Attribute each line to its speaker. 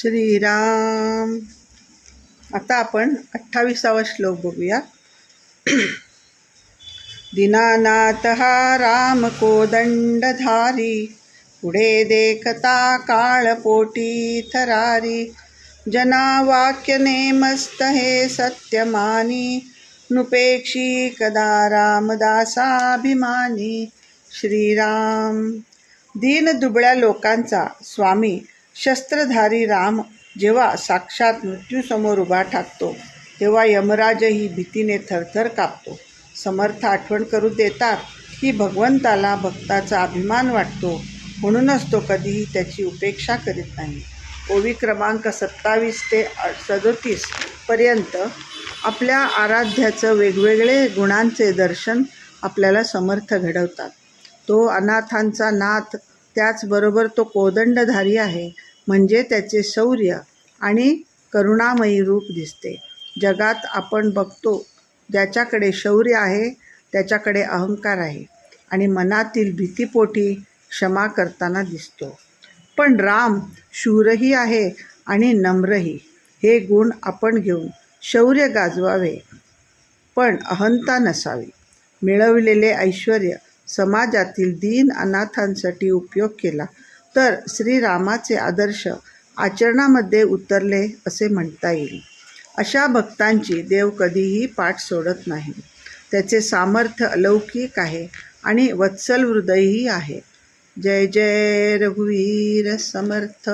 Speaker 1: श्रीराम. आता आपण अठ्ठावीसावा श्लोक बघूया. दिनानाथ हा राम कोदंडधारी पुढे देखता काळपोटी थरारी. जना वाक्य नेमस्त हे सत्यमानी नुपेक्षी कदा रामदासाभिमानी. श्रीराम. दीन दुबळ्या लोकांचा स्वामी शस्त्रधारी राम जेव्हा साक्षात मृत्यूसमोर उभा ठाकतो तेव्हा यमराजही भीतीने थरथर कापतो. समर्थ आठवण करू देतात की भगवंताला भक्ताचा अभिमान वाटतो. म्हणूनच तो कधीही त्याची उपेक्षा करीत नाही. ओवी क्रमांक सत्तावीस ते सदोतीस पर्यंत आपल्या आराध्याचं वेगवेगळे गुणांचे दर्शन आपल्याला समर्थ घडवतात. तो अनाथांचा नाथ त्याचबरोबर तो कोदंडधारी आहे. म्हणजे त्याचे शौर्य आणि करुणामयी रूप दिसते. जगात आपण बघतो ज्याच्याकडे शौर्य आहे त्याच्याकडे अहंकार आहे आणि मनातील भीतीपोटी क्षमा करताना दिसतो. पण राम शूरही आहे आणि नम्रही. हे गुण आपण घेऊन शौर्य गाजवावे पण अहंता नसावी. मिळवलेले ऐश्वर समाजातील दीन अनाथांसाठी उपयोग केला. तर श्रीरामाचे आदर्श आचरणामध्ये उतरले असे म्हणता येईल. अशा भक्तांची देव कधीही पाठ सोडत नाही. त्याचे सामर्थ्य अलौकिक आहे आणि वत्सल हृदयही आहे. जय जय रघुवीर समर्थ.